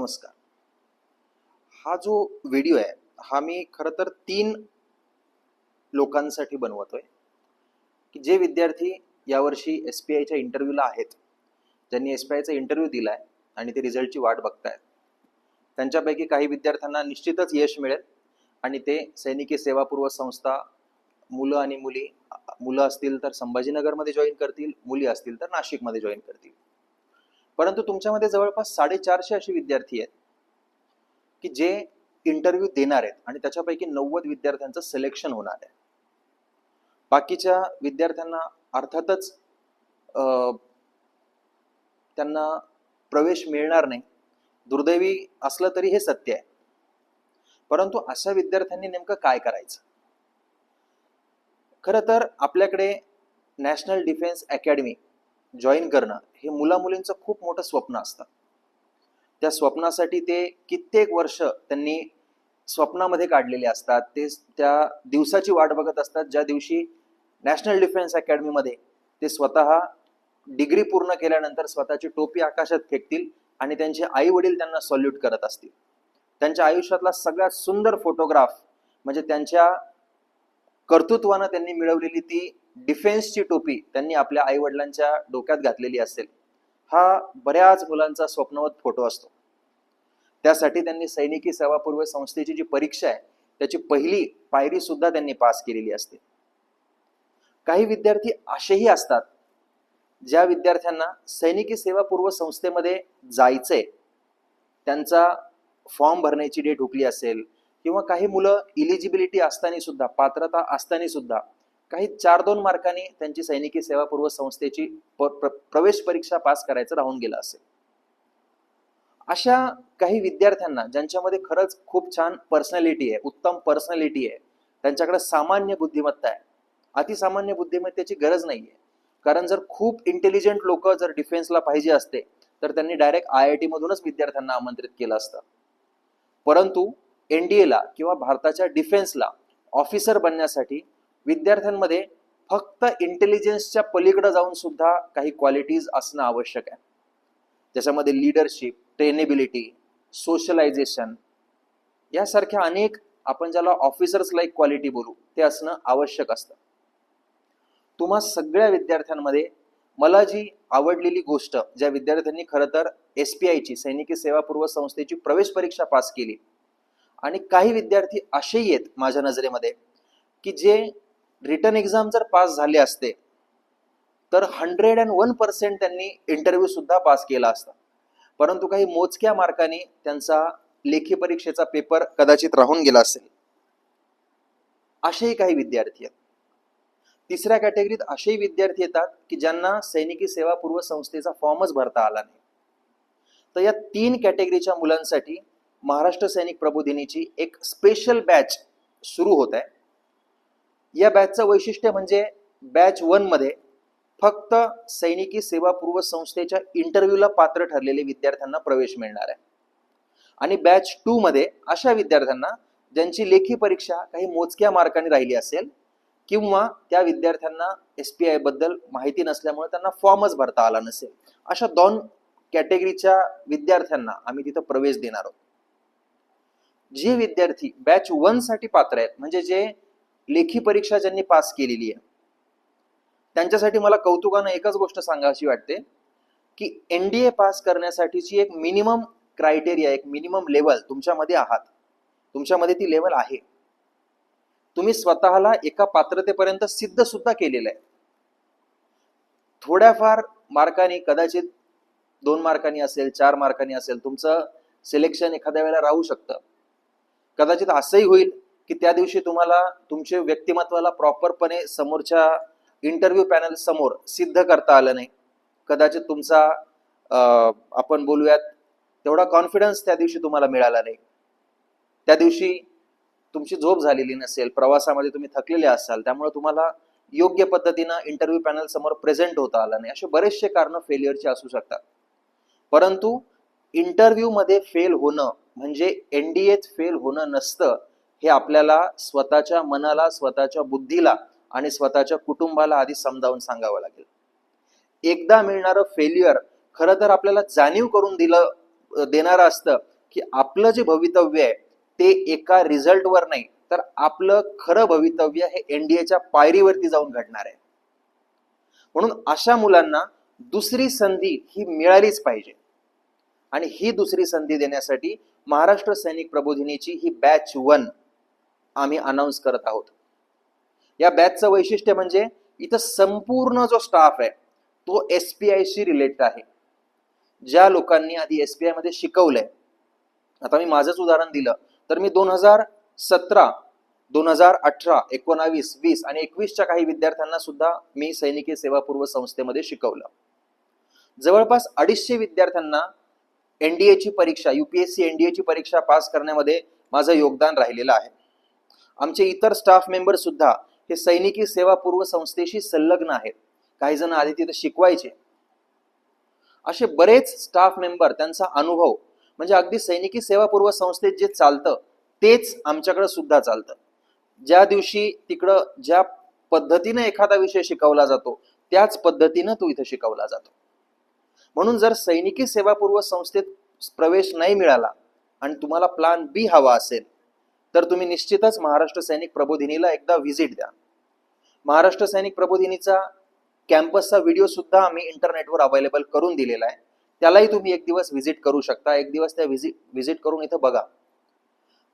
नमस्कार. हा जो व्हिडिओ आहे हा मी खरं तर तीन लोकांसाठी बनवतोय. की जे विद्यार्थी यावर्षी एस पी आयच्या इंटरव्ह्यूला आहेत ज्यांनी एस पी आयचा इंटरव्ह्यू दिलाय आणि ते रिझल्टची वाट बघतायत. त्यांच्यापैकी काही विद्यार्थ्यांना निश्चितच यश मिळेल आणि ते सैनिकी सेवापूर्व संस्था मुलं आणि मुली मुलं असतील तर संभाजीनगरमध्ये जॉईन करतील मुली असतील तर नाशिकमध्ये जॉईन करतील. परंतु तुमच्यामध्ये जवळपास साडेचारशे असे विद्यार्थी आहेत की जे इंटरव्ह्यू देणार आहेत आणि त्याच्यापैकी नव्वद विद्यार्थ्यांचं सिलेक्शन होणार आहे. बाकीच्या विद्यार्थ्यांना अर्थातच त्यांना प्रवेश मिळणार नाही. दुर्दैवी असलं तरी हे सत्य आहे. परंतु अशा विद्यार्थ्यांनी नेमकं काय करायचं? खरं तर आपल्याकडे नॅशनल डिफेन्स अकॅडमी जॉईन करणं हे मुला मुलींचं खूप मोठं स्वप्न असतं. त्या स्वप्नासाठी ते कित्येक वर्ष त्यांनी स्वप्नामध्ये काढलेले असतात. ते त्या दिवसाची वाट बघत असतात. ज्या दिवशी नॅशनल डिफेन्स अकॅडमीमध्ये ते स्वतः डिग्री पूर्ण केल्यानंतर स्वतःची टोपी आकाशात फेकतील आणि त्यांचे आई वडील त्यांना सॉल्यूट करत असतील. त्यांच्या आयुष्यातला सगळ्यात सुंदर फोटोग्राफ म्हणजे त्यांच्या कर्तृत्वानं त्यांनी मिळवलेली ती डिफेन्सची टोपी त्यांनी आपल्या आई वडिलांच्या डोक्यात घातलेली असेल हा बऱ्याच मुलांचा स्वप्नवत फोटो असतो. त्यासाठी त्यांनी सैनिकी सेवापूर्व संस्थेची जी परीक्षा आहे त्याची पहिली पायरी सुद्धा त्यांनी पास केलेली असते. काही विद्यार्थी असेही असतात ज्या विद्यार्थ्यांना सैनिकी सेवापूर्व संस्थेमध्ये जायचंय त्यांचा फॉर्म भरण्याची डेट हुकली असेल किंवा काही मुलं इलिजिबिलिटी असताना सुद्धा पात्रता असताना सुद्धा काही चार दोन मार्कांनी त्यांची सैनिकी सेवापूर्व संस्थेची प्रवेश परीक्षा पास करायचं राहून गेलं असेल. अशा काही विद्यार्थ्यांना ज्यांच्यामध्ये खरंच खूप छान पर्सनॅलिटी आहे उत्तम पर्सनॅलिटी आहे त्यांच्याकडे सामान्य बुद्धिमत्ता आहे अतिसामान्य बुद्धिमत्तेची गरज नाहीये. कारण जर खूप इंटेलिजंट लोक जर डिफेन्सला पाहिजे असते तर त्यांनी डायरेक्ट आय आय टी मधूनच विद्यार्थ्यांना आमंत्रित केलं असतं. परंतु एनडीएला किंवा भारताच्या डिफेन्सला ऑफिसर बनण्यासाठी विद्यार्थ्यांमध्ये फक्त इंटेलिजन्सच्या पलीकडे जाऊन सुद्धा काही क्वालिटीज असणं आवश्यक आहे. ज्याच्यामध्ये लिडरशिप ट्रेनेबिलिटी सोशलायझेशन यासारख्या अनेक आपण ज्याला ऑफिसर्स लाईक क्वालिटी बोलू ते असणं आवश्यक असतं. तुम्हा सगळ्या विद्यार्थ्यांमध्ये मला जी आवडलेली गोष्ट ज्या विद्यार्थ्यांनी खरं तर एस पी आयची सैनिकी सेवापूर्व संस्थेची प्रवेश परीक्षा पास केली आणि काही विद्यार्थी असेही आहेत माझ्या नजरेमध्ये की जे रिटर्न एक्झाम जर पास झाले असते तर हंड्रेड अँड वन पर्सेंट त्यांनी इंटरव्ह्यू सुद्धा पास केला असता. परंतु काही मोजक्या मार्काने त्यांचा लेखी परीक्षेचा पेपर कदाचित राहून गेला असेल. असेही काही विद्यार्थी आहेत. तिसऱ्या कॅटेगरीत असेही विद्यार्थी येतात की ज्यांना सैनिकी सेवापूर्व संस्थेचा फॉर्मच भरता आला नाही. तर या तीन कॅटेगरीच्या मुलांसाठी महाराष्ट्र सैनिक प्रबोधिनीची एक स्पेशल बॅच सुरू होत आहे. या बॅचचं वैशिष्ट्य म्हणजे बॅच वनमध्ये फक्त सैनिकी सेवापूर्व संस्थेच्या इंटरव्ह्यूला पात्र ठरलेले विद्यार्थ्यांना प्रवेश मिळणार आहे. आणि बॅच टू मध्ये अशा विद्यार्थ्यांना ज्यांची लेखी परीक्षा काही मोजक्या मार्काने राहिली असेल किंवा त्या विद्यार्थ्यांना एस पी आयबद्दल माहिती नसल्यामुळे त्यांना फॉर्मच भरता आला नसेल. अशा दोन कॅटेगरीच्या विद्यार्थ्यांना आम्ही तिथं प्रवेश देणार आहोत. जे विद्यार्थी बॅच वनसाठी पात्र आहेत म्हणजे जे लेखी परीक्षा ज्यांनी पास केलेली आहे त्यांच्यासाठी मला कौतुकानं एकच गोष्ट सांगायची वाटते की एनडीए पास करण्यासाठीची एक मिनिमम क्रायटेरिया एक मिनिमम लेवल तुमच्यामध्ये आहात. तुमच्यामध्ये ती लेवल आहे. तुम्ही स्वतःला एका पात्रतेपर्यंत सिद्ध सुद्धा केलेलं आहे. थोड्याफार मार्कांनी कदाचित दोन मार्कांनी असेल चार मार्कांनी असेल तुमचं सिलेक्शन एखाद्या वेळेला राहू शकतं. कदाचित असंही होईल की त्या दिवशी तुम्हाला तुमच्या व्यक्तिमत्वाला प्रॉपरपणे समोरच्या इंटरव्ह्यू पॅनल समोर सिद्ध करता आलं नाही. कदाचित तुमचा आपण बोलूयात तेवढा कॉन्फिडन्स त्या दिवशी तुम्हाला मिळाला नाही. त्या दिवशी तुमची झोप झालेली नसेल प्रवासामध्ये तुम्ही थकलेले असाल त्यामुळे तुम्हाला योग्य पद्धतीनं इंटरव्ह्यू पॅनल समोर प्रेझेंट होता आला नाही. असे बरेचसे कारण फेलियरचे असू शकतात. परंतु इंटरव्ह्यू मध्ये फेल होणं म्हणजे एनडीएत फेल होणं नसतं हे आपल्याला स्वतःच्या मनाला स्वतःच्या बुद्धीला आणि स्वतःच्या कुटुंबाला आधी समजावून सांगावं लागेल. एकदा मिळणारं फेल्युअर खरं तर आपल्याला जाणीव करून दिलं देणारं असतं की आपलं जे भवितव्य आहे ते एका रिझल्टवर नाही तर आपलं खरं भवितव्य हे एनडीएच्या पायरीवरती जाऊन घडणार आहे. म्हणून अशा मुलांना दुसरी संधी ही मिळालीच पाहिजे. आणि ही दुसरी संधी देण्यासाठी महाराष्ट्र सैनिक प्रबोधिनीची ही बॅच वन आम्ही अनाऊन्स करत आहोत. या बॅचचं वैशिष्ट्य म्हणजे इथं संपूर्ण जो स्टाफ आहे तो एस पी आयशी रिलेटेड आहे. ज्या लोकांनी आधी एस पी आयमध्ये शिकवलंय आता मी माझंच उदाहरण दिलं तर मी दोन हजार सतरा दोन हजार अठरा एकोणावीस वीस आणि एकवीसच्या काही विद्यार्थ्यांना सुद्धा मी सैनिकी सेवापूर्व संस्थेमध्ये शिकवलं. जवळपास अडीचशे विद्यार्थ्यांना एनडीएची परीक्षा युपीएससी एनडीएची परीक्षा पास करण्यामध्ये माझं योगदान राहिलेलं आहे. आमचे इतर स्टाफ मेंबर सुद्धा हे सैनिकी सेवापूर्व संस्थेशी संलग्न आहेत. काही जण आधी तिथे शिकवायचे. असे बरेच स्टाफ मेंबर त्यांचा अनुभव म्हणजे अगदी सैनिकी सेवापूर्व संस्थेत जे चालतं तेच आमच्याकडे सुद्धा चालतं. ज्या दिवशी तिकडं ज्या पद्धतीने एखादा विषय शिकवला जातो त्याच पद्धतीनं तो इथं शिकवला जातो. म्हणून जर सैनिकी सेवापूर्व संस्थेत प्रवेश नाही मिळाला आणि तुम्हाला प्लान बी हवा असेल तर तुम्ही निश्चितच महाराष्ट्र सैनिक प्रबोधिनीला एकदा व्हिजिट द्या. महाराष्ट्र सैनिक प्रबोधिनीचा कॅम्पसचा व्हिडिओ सुद्धा आम्ही इंटरनेटवर अवेलेबल करून दिलेला आहे. त्यालाही तुम्ही एक दिवस व्हिजिट करू शकता. एक दिवस त्या व्हिजिट व्हिजिट करून इथं बघा.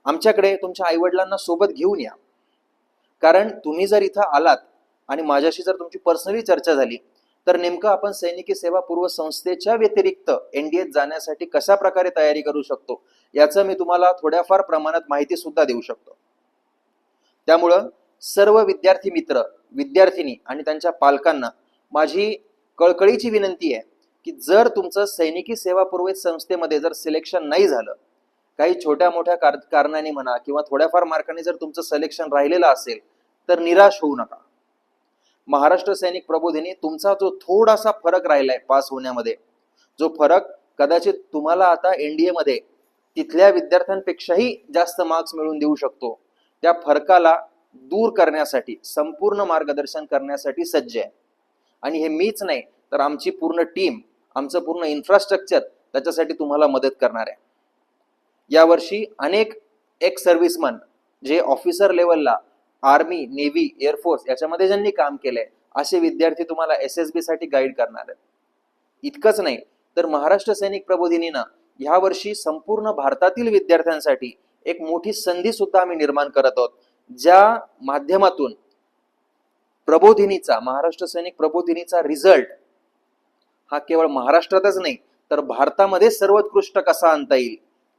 आमच्याकडे तुमच्या आईवडिलांना सोबत घेऊन या. कारण तुम्ही जर इथं आलात आणि माझ्याशी जर तुमची पर्सनली चर्चा झाली तर नेमकं आपण सैनिकी सेवा पूर्व संस्थेच्या व्यतिरिक्त एनडीएत जाण्यासाठी कशा प्रकारे तयारी करू शकतो? याचं मी तुम्हाला थोड्याफार प्रमाणात माहिती सुद्धा देऊ शकतो. त्यामुळं सर्व विद्यार्थी मित्र विद्यार्थिनी आणि त्यांच्या पालकांना माझी कळकळीची विनंती आहे की जर तुमचं सैनिकी सेवा पूर्व संस्थेमध्ये जर सिलेक्शन नाही झालं काही छोट्या मोठ्या कार कारणाने म्हणा किंवा थोड्याफार मार्काने जर तुमचं सिलेक्शन राहिलेलं असेल तर निराश होऊ नका. महाराष्ट्र सैनिक प्रबोधिनी तुमचा जो थोडासा फरक राहिलाय पास होण्यामध्ये जो फरक कदाचित तुम्हाला आता एनडीए मध्ये तिथल्या विद्यार्थ्यांपेक्षाही जास्त मार्क्स मिळवून देऊ शकतो. त्या फरकाला दूर करण्यासाठी संपूर्ण मार्गदर्शन करण्यासाठी सज्ज आहे. आणि हे मीच नाही तर आमची पूर्ण टीम आमचं पूर्ण इन्फ्रास्ट्रक्चर त्याच्यासाठी तुम्हाला मदत करणार आहे. यावर्षी अनेक एक्स सर्व्हिसमन जे ऑफिसर लेवलला आर्मी नेव्ही एअरफोर्स याच्यामध्ये ज्यांनी काम केलंय असे विद्यार्थी तुम्हाला एस एस बी साठी गाईड करणार आहेत. इतकंच नाही तर महाराष्ट्र सैनिक प्रबोधिनीनं ह्या वर्षी संपूर्ण भारतातील विद्यार्थ्यांसाठी एक मोठी संधी सुद्धा आम्ही निर्माण करत आहोत ज्या माध्यमातून प्रबोधिनीचा महाराष्ट्र सैनिक प्रबोधिनीचा रिझल्ट हा केवळ महाराष्ट्रातच नाही तर भारतामध्ये सर्वोत्कृष्ट कसा आणता येईल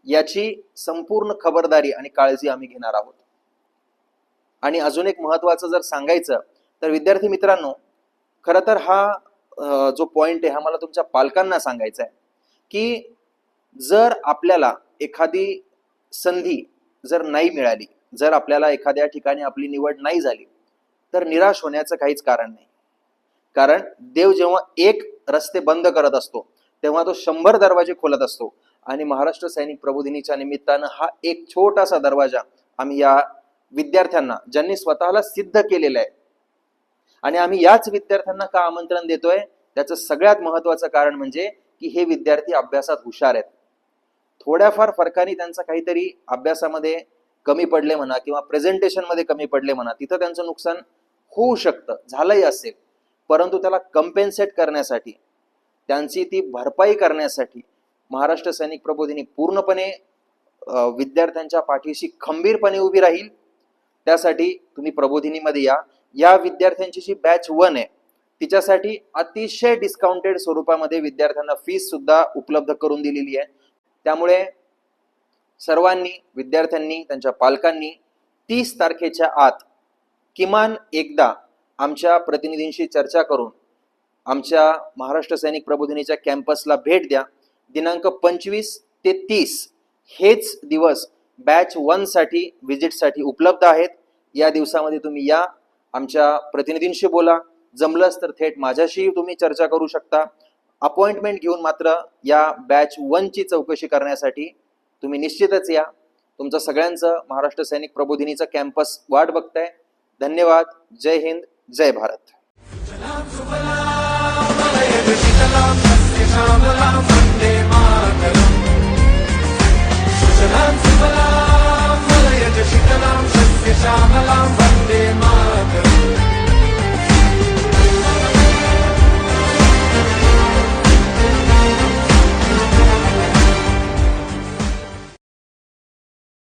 याची संपूर्ण खबरदारी आणि काळजी आम्ही घेणार आहोत. आणि अजून एक महत्वाचं जर सांगायचं तर विद्यार्थी मित्रांनो खरं तर हा जो पॉइंट आहे हा मला तुमच्या पालकांना सांगायचा आहे की जर आपल्याला एखादी संधी जर नाही मिळाली जर आपल्याला एखाद्या ठिकाणी आपली निवड नाही झाली तर निराश होण्याचं काहीच कारण नाही. कारण देव जेव्हा एक रस्ते बंद करत असतो तेव्हा तो शंभर दरवाजे खोलत असतो. आणि महाराष्ट्र सैनिक प्रबोधिनीच्या निमित्तानं हा एक छोटासा दरवाजा आम्ही या विद्यार्थ्यांना ज्यांनी स्वतःला सिद्ध केलेलं आहे. आणि आम्ही याच विद्यार्थ्यांना का आमंत्रण देतोय? त्याचं सगळ्यात महत्वाचं कारण म्हणजे की हे विद्यार्थी अभ्यासात हुशार आहेत. थोड्याफार फरकाने त्यांचा काहीतरी अभ्यासामध्ये कमी पडले म्हणा किंवा प्रेझेंटेशनमध्ये कमी पडले म्हणा तिथं त्यांचं नुकसान होऊ शकतं झालंही असेल. परंतु त्याला कम्पेन्सेट करण्यासाठी त्यांची ती भरपाई करण्यासाठी महाराष्ट्र सैनिक प्रबोधिनी पूर्णपणे विद्यार्थ्यांच्या पाठीशी खंबीरपणे उभी राहील. त्यासाठी तुम्ही प्रबोधिनीमध्ये या. या विद्यार्थ्यांची जी बॅच वन आहे. तिच्यासाठी अतिशय डिस्काउंटेड स्वरूपामध्ये विद्यार्थ्यांना फीस सुद्धा उपलब्ध करून दिलेली आहे. त्यामुळे सर्वांनी विद्यार्थ्यांनी त्यांच्या पालकांनी तीस तारखेच्या आत किमान एकदा आमच्या प्रतिनिधींशी चर्चा करून आमच्या महाराष्ट्र सैनिक प्रबोधिनीच्या कॅम्पसला भेट द्या. दिनांक पंचवीस ते तीस हेच दिवस बॅच वनसाठी व्हिजिटसाठी विजिटसाठी उपलब्ध आहेत. या दिवसामध्ये तुम्ही या. आमच्या प्रतिनिधींशी बोला. जमलंच तर थेट माझ्याशीही तुम्ही चर्चा करू शकता. अपॉइंटमेंट घेऊन मात्र या बॅच वनची चौकशी करण्यासाठी तुम्ही निश्चितच या. तुमचं सगळ्यांचं महाराष्ट्र सैनिक प्रबोधिनीचं कॅम्पस वाट बघताय. धन्यवाद. जय हिंद. जय भारत.